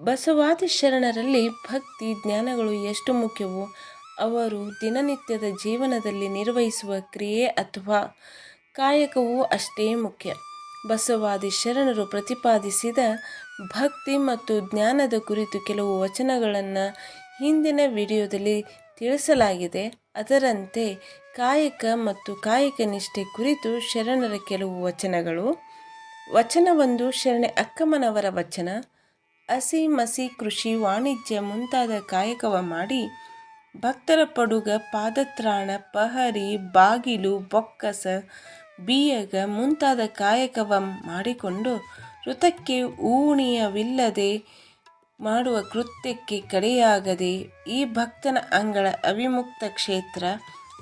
ಬಸವಾದಿ ಶರಣರಲ್ಲಿ ಭಕ್ತಿ, ಜ್ಞಾನಗಳು ಎಷ್ಟು ಮುಖ್ಯವೋ, ಅವರು ದಿನನಿತ್ಯದ ಜೀವನದಲ್ಲಿ ನಿರ್ವಹಿಸುವ ಕ್ರಿಯೆ ಅಥವಾ ಕಾಯಕವೂ ಅಷ್ಟೇ ಮುಖ್ಯ. ಬಸವಾದಿ ಶರಣರು ಪ್ರತಿಪಾದಿಸಿದ ಭಕ್ತಿ ಮತ್ತು ಜ್ಞಾನದ ಕುರಿತು ಕೆಲವು ವಚನಗಳನ್ನು ಹಿಂದಿನ ವಿಡಿಯೋದಲ್ಲಿ ತಿಳಿಸಲಾಗಿದೆ. ಅದರಂತೆ ಕಾಯಕ ಮತ್ತು ಕಾಯಕ ನಿಷ್ಠೆ ಕುರಿತು ಶರಣರ ಕೆಲವು ವಚನಗಳು. ವಚನ ಒಂದು ಶರಣೆ ಅಕ್ಕಮ್ಮನವರ ವಚನ. ಹಸಿ ಮಸಿ ಕೃಷಿ ವಾಣಿಜ್ಯ ಮುಂತಾದ ಕಾಯಕವ ಮಾಡಿ ಭಕ್ತರ ಪಡುಗ, ಪಾದತ್ರಾಣ, ಪಹರಿ, ಬಾಗಿಲು, ಬೊಕ್ಕಸ, ಬೀಯಗ ಮುಂತಾದ ಕಾಯಕವ ಮಾಡಿಕೊಂಡು ಋತಕ್ಕೆ ಊಣಿಯವಿಲ್ಲದೆ ಮಾಡುವ ಕೃತ್ಯಕ್ಕೆ ಕಡೆಯಾಗದೆ ಈ ಭಕ್ತನ ಅಂಗಳ ಅವಿಮುಕ್ತ ಕ್ಷೇತ್ರ.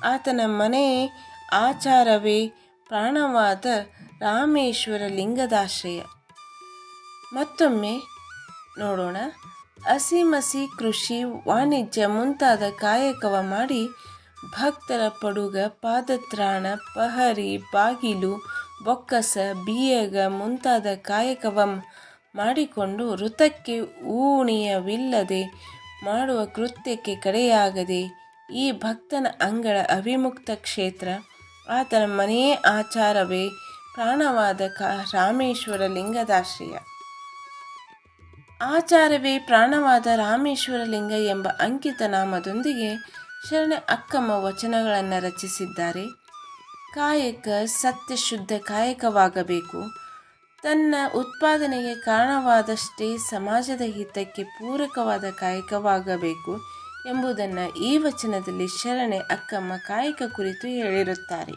ಆತನ ಮನೆ ಆಚಾರವೇ ಪ್ರಾಣವಾದ ರಾಮೇಶ್ವರ ಲಿಂಗದಾಶ್ರಯ. ಮತ್ತೊಮ್ಮೆ ನೋಡೋಣ. ಹಸಿ ಮಸಿ ಕೃಷಿ ವಾಣಿಜ್ಯ ಮುಂತಾದ ಕಾಯಕವ ಮಾಡಿ ಭಕ್ತರ ಪಡುಗ, ಪಾದತ್ರಾಣ, ಪಹರಿ, ಬಾಗಿಲು, ಬೊಕ್ಕಸ, ಬಿಯಗ ಮುಂತಾದ ಕಾಯಕವ ಮಾಡಿಕೊಂಡು ಋತಕ್ಕೆ ಊಣಿಯವಿಲ್ಲದೆ ಮಾಡುವ ಕೃತ್ಯಕ್ಕೆ ಕಡೆಯಾಗದೆ ಈ ಭಕ್ತನ ಅಂಗಳ ಅವಿಮುಕ್ತ ಕ್ಷೇತ್ರ. ಆತನ ಮನೆಯೇ ಆಚಾರವೇ. ಪ್ರಾಣವಾದ ಕ ರಾಮೇಶ್ವರ ಲಿಂಗದಾಶ್ರಯ. ಆಚಾರವೇ ಪ್ರಾಣವಾದ ರಾಮೇಶ್ವರಲಿಂಗ ಎಂಬ ಅಂಕಿತ ನಾಮದೊಂದಿಗೆ ಶರಣ ಅಕ್ಕಮ್ಮ ವಚನಗಳನ್ನು ರಚಿಸಿದ್ದಾರೆ. ಕಾಯಕ ಸತ್ಯ ಶುದ್ಧ ಕಾಯಕವಾಗಬೇಕು. ತನ್ನ ಉತ್ಪಾದನೆಗೆ ಕಾರಣವಾದಷ್ಟೇ ಸಮಾಜದ ಹಿತಕ್ಕೆ ಪೂರಕವಾದ ಕಾಯಕವಾಗಬೇಕು ಎಂಬುದನ್ನು ಈ ವಚನದಲ್ಲಿ ಶರಣೆ ಅಕ್ಕಮ್ಮ ಕಾಯಕ ಕುರಿತು ಹೇಳಿರುತ್ತಾರೆ.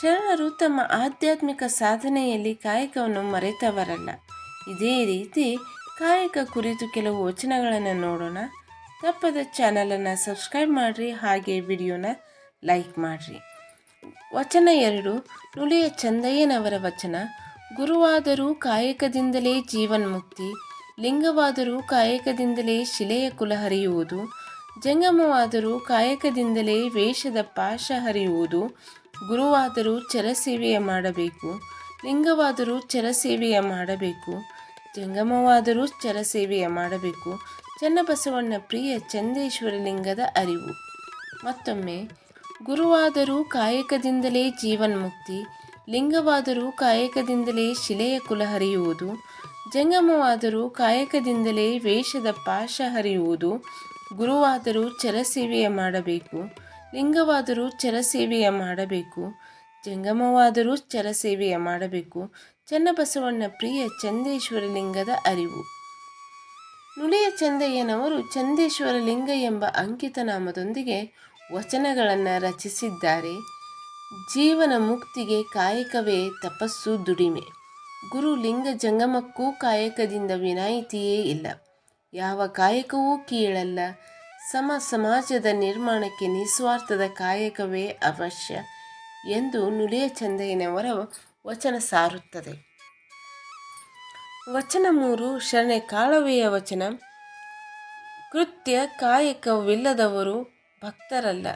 ಶರಣರು ತಮ್ಮ ಆಧ್ಯಾತ್ಮಿಕ ಸಾಧನೆಯಲ್ಲಿ ಕಾಯಕವನ್ನು ಮರೆತವರಲ್ಲ. ಇದೇ ರೀತಿ ಕಾಯಕ ಕುರಿತು ಕೆಲವು ವಚನಗಳನ್ನು ನೋಡೋಣ. ತಪ್ಪದ ಚಾನಲನ್ನು ಸಬ್ಸ್ಕ್ರೈಬ್ ಮಾಡಿರಿ, ಹಾಗೆ ವಿಡಿಯೋನ ಲೈಕ್ ಮಾಡಿರಿ. ವಚನ ಎರಡು ನುಳಿಯ ಚಂದಯ್ಯನವರ ವಚನ. ಗುರುವಾದರೂ ಕಾಯಕದಿಂದಲೇ ಜೀವನ್ಮುಕ್ತಿ, ಲಿಂಗವಾದರೂ ಕಾಯಕದಿಂದಲೇ ಶಿಲೆಯ ಕುಲ ಹರಿಯುವುದು, ಜಂಗಮವಾದರೂ ಕಾಯಕದಿಂದಲೇ ವೇಷದ ಪಾಶ ಹರಿಯುವುದು, ಗುರುವಾದರೂ ಚರಸೇವೆಯ ಮಾಡಬೇಕು, ಲಿಂಗವಾದರೂ ಚರಸೇವೆಯ ಮಾಡಬೇಕು. ಜಂಗಮವಾದರೂ ಚರಸೇವೆಯ ಮಾಡಬೇಕು. ಚನ್ನಬಸವಣ್ಣ ಪ್ರಿಯ ಚಂದೇಶ್ವರಲಿಂಗದ ಅರಿವು. ಮತ್ತೊಮ್ಮೆ, ಗುರುವಾದರೂ ಕಾಯಕದಿಂದಲೇ ಜೀವನ್ಮುಕ್ತಿ, ಲಿಂಗವಾದರೂ ಕಾಯಕದಿಂದಲೇ ಶಿಲೆಯ ಕುಲ ಹರಿಯುವುದು, ಜಂಗಮವಾದರೂ ಕಾಯಕದಿಂದಲೇ ವೇಷದ ಪಾಶ ಹರಿಯುವುದು, ಗುರುವಾದರೂ ಚರಸೇವೆಯ ಮಾಡಬೇಕು, ಲಿಂಗವಾದರೂ ಚರಸೇವೆಯ ಮಾಡಬೇಕು, ಜಂಗಮವಾದರೂ ಚಲಸೇವೆಯ ಮಾಡಬೇಕು ಚನ್ನಬಸವಣ್ಣ ಪ್ರಿಯ ಚಂದೇಶ್ವರ ಲಿಂಗದ ಅರಿವು. ನುಳಿಯ ಚಂದಯ್ಯನವರು ಚಂದೇಶ್ವರ ಲಿಂಗ ಎಂಬ ಅಂಕಿತ ನಾಮದೊಂದಿಗೆ ವಚನಗಳನ್ನು ರಚಿಸಿದ್ದಾರೆ. ಜೀವನ ಮುಕ್ತಿಗೆ ಕಾಯಕವೇ ತಪಸ್ಸು ದುಡಿಮೆ. ಗುರು ಲಿಂಗ ಜಂಗಮಕ್ಕೂ ಕಾಯಕದಿಂದ ವಿನಾಯಿತಿಯೇ ಇಲ್ಲ. ಯಾವ ಕಾಯಕವೂ ಕೀಳಲ್ಲ. ಸಮ ಸಮಾಜದ ನಿರ್ಮಾಣಕ್ಕೆ ನಿಸ್ವಾರ್ಥದ ಕಾಯಕವೇ ಅವಶ್ಯ ಎಂದು ನುಡಿಯ ಚಂದಯ್ಯನವರ ವಚನ ಸಾರುತ್ತದೆ. ವಚನ ಮೂರು ಶರಣೆ ಕಾಳವೆಯ ವಚನ. ಕೃತ್ಯ ಕಾಯಕವಿಲ್ಲದವರು ಭಕ್ತರಲ್ಲ.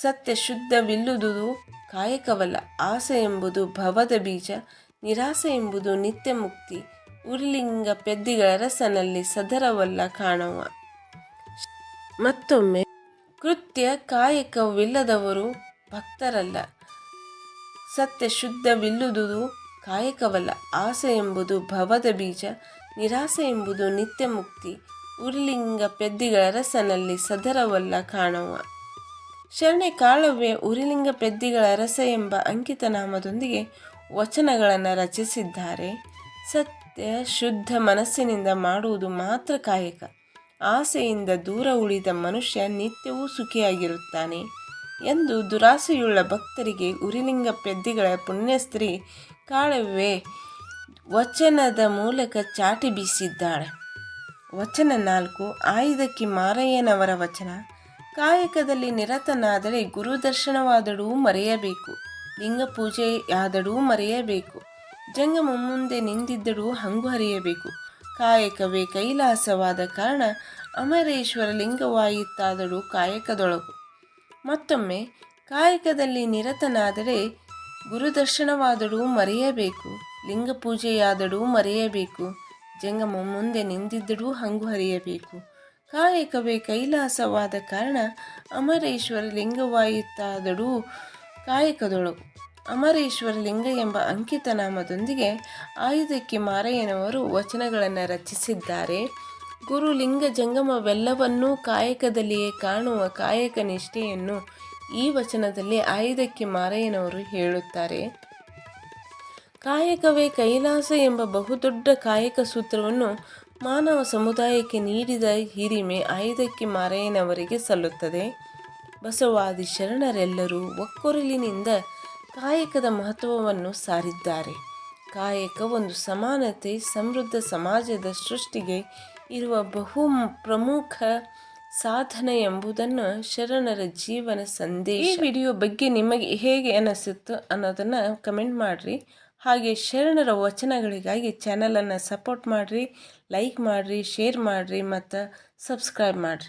ಸತ್ಯ ಶುದ್ಧವಿಲ್ಲದುದು ಕಾಯಕವಲ್ಲ. ಆಸೆ ಎಂಬುದು ಭವದ ಬೀಜ, ನಿರಾಸೆ ಎಂಬುದು ನಿತ್ಯ ಮುಕ್ತಿ. ಉರ್ಲಿಂಗ ಪೆದ್ದಿಗಳ ರಸನಲ್ಲಿ ಸದರವಲ್ಲ ಕಾಣುವ. ಮತ್ತೊಮ್ಮೆ, ಕೃತ್ಯ ಕಾಯಕವಿಲ್ಲದವರು ಭಕ್ತರಲ್ಲ. ಸತ್ಯ ಶುದ್ಧವಿಲ್ಲುದುದು ಕಾಯಕವಲ್ಲ. ಆಸೆ ಎಂಬುದು ಭವದ ಬೀಜ, ನಿರಾಸೆ ಎಂಬುದು ನಿತ್ಯ ಮುಕ್ತಿ. ಉರಿಲಿಂಗ ಪೆದ್ದಿಗಳ ರಸನಲ್ಲಿ ಸದರವಲ್ಲ ಕಾಣುವ. ಶರಣೆ ಕಾಳವ್ಯ ಉರಿಲಿಂಗ ಪೆದ್ದಿಗಳ ರಸ ಎಂಬ ಅಂಕಿತ ನಾಮದೊಂದಿಗೆ ವಚನಗಳನ್ನು ರಚಿಸಿದ್ದಾರೆ. ಸತ್ಯ ಶುದ್ಧ ಮನಸ್ಸಿನಿಂದ ಮಾಡುವುದು ಮಾತ್ರ ಕಾಯಕ. ಆಸೆಯಿಂದ ದೂರ ಉಳಿದ ಮನುಷ್ಯ ನಿತ್ಯವೂ ಸುಖಿಯಾಗಿರುತ್ತಾನೆ. ಎಂದು ದುರಾಸೆಯುಳ್ಳ ಭಕ್ತರಿಗೆ ಉರಿಲಿಂಗ ಪೆದ್ದಿಗಳ ಪುಣ್ಯಸ್ತ್ರೀ ಕಾಳವೇ ವಚನದ ಮೂಲಕ ಚಾಟಿ ಬೀಸಿದ್ದಾಳೆ. ವಚನ ನಾಲ್ಕು ಆಯ್ದಕ್ಕಿ ಮಾರಯ್ಯನವರ ವಚನ. ಕಾಯಕದಲ್ಲಿ ನಿರತನಾದರೆ ಗುರುದರ್ಶನವಾದಡೂ ಮರೆಯಬೇಕು. ಲಿಂಗ ಪೂಜೆಯಾದಡೂ ಮರೆಯಬೇಕು. ಜಂಗಮ ಮುಂದೆ ನಿಂದಿದ್ದಡೂ ಹಂಗು ಹರಿಯಬೇಕು. ಕಾಯಕವೇ ಕೈಲಾಸವಾದ ಕಾರಣ ಅಮರೇಶ್ವರ ಲಿಂಗವಾಯಿತಾದಳು ಕಾಯಕದೊಳಗು. ಮತ್ತೊಮ್ಮೆ ಕಾಯಕದಲ್ಲಿ ನಿರತನಾದರೆ ಗುರುದರ್ಶನವಾದರೂ ಮರೆಯಬೇಕು ಲಿಂಗ ಪೂಜೆಯಾದಡೂ ಮರೆಯಬೇಕು, ಜಂಗಮ ಮುಂದೆ ನಿಂತಿದ್ದರೂ ಹಂಗು ಹರಿಯಬೇಕು. ಕಾಯಕವೇ ಕೈಲಾಸವಾದ ಕಾರಣ ಅಮರೇಶ್ವರ ಲಿಂಗವಾಯಿತಾದಡೂ ಕಾಯಕದೊಳು. ಅಮರೇಶ್ವರ ಲಿಂಗ ಎಂಬ ಅಂಕಿತನಾಮದೊಂದಿಗೆ ಆಯುಧಕ್ಕೆ ಮಾರಯ್ಯನವರು ವಚನಗಳನ್ನು ರಚಿಸಿದ್ದಾರೆ. ಗುರುಲಿಂಗ ಜಂಗಮವೆಲ್ಲವನ್ನೂ ಕಾಯಕದಲ್ಲಿಯೇ ಕಾಣುವ ಕಾಯಕ ನಿಷ್ಠೆಯನ್ನು ಈ ವಚನದಲ್ಲಿ ಆಯುಧಕ್ಕೆ ಮಾರಯ್ಯನವರು ಹೇಳುತ್ತಾರೆ. ಕಾಯಕವೇ ಕೈಲಾಸ ಎಂಬ ಬಹುದೊಡ್ಡ ಕಾಯಕ ಸೂತ್ರವನ್ನು ಮಾನವ ಸಮುದಾಯಕ್ಕೆ ನೀಡಿದ ಹಿರಿಮೆ ಆಯುಧಕ್ಕೆ ಮಾರಯ್ಯನವರಿಗೆ ಸಲ್ಲುತ್ತದೆ. ಬಸವಾದಿ ಶರಣರೆಲ್ಲರೂ ಒಕ್ಕೊರಲಿನಿಂದ ಕಾಯಕದ ಮಹತ್ವವನ್ನು ಸಾರಿದ್ದಾರೆ. ಕಾಯಕ ಒಂದು ಸಮಾನತೆ, ಸಮೃದ್ಧ ಸಮಾಜದ ಸೃಷ್ಟಿಗೆ ಇರುವ ಬಹು ಪ್ರಮುಖ ಸಾಧನ ಎಂಬುದನ್ನು ಶರಣರ ಜೀವನ ಸಂದೇಶ. ಈ ವಿಡಿಯೋ ಬಗ್ಗೆ ನಿಮಗೆ ಹೇಗೆ ಅನಿಸುತ್ತು ಅನ್ನೋದನ್ನು ಕಮೆಂಟ್ ಮಾಡಿರಿ. ಹಾಗೆ ಶರಣರ ವಚನಗಳಿಗಾಗಿ ಚಾನಲನ್ನು ಸಪೋರ್ಟ್ ಮಾಡಿರಿ ಲೈಕ್ ಮಾಡಿರಿ ಶೇರ್ ಮಾಡಿರಿ, ಮತ್ತು ಸಬ್ಸ್ಕ್ರೈಬ್ ಮಾಡಿರಿ.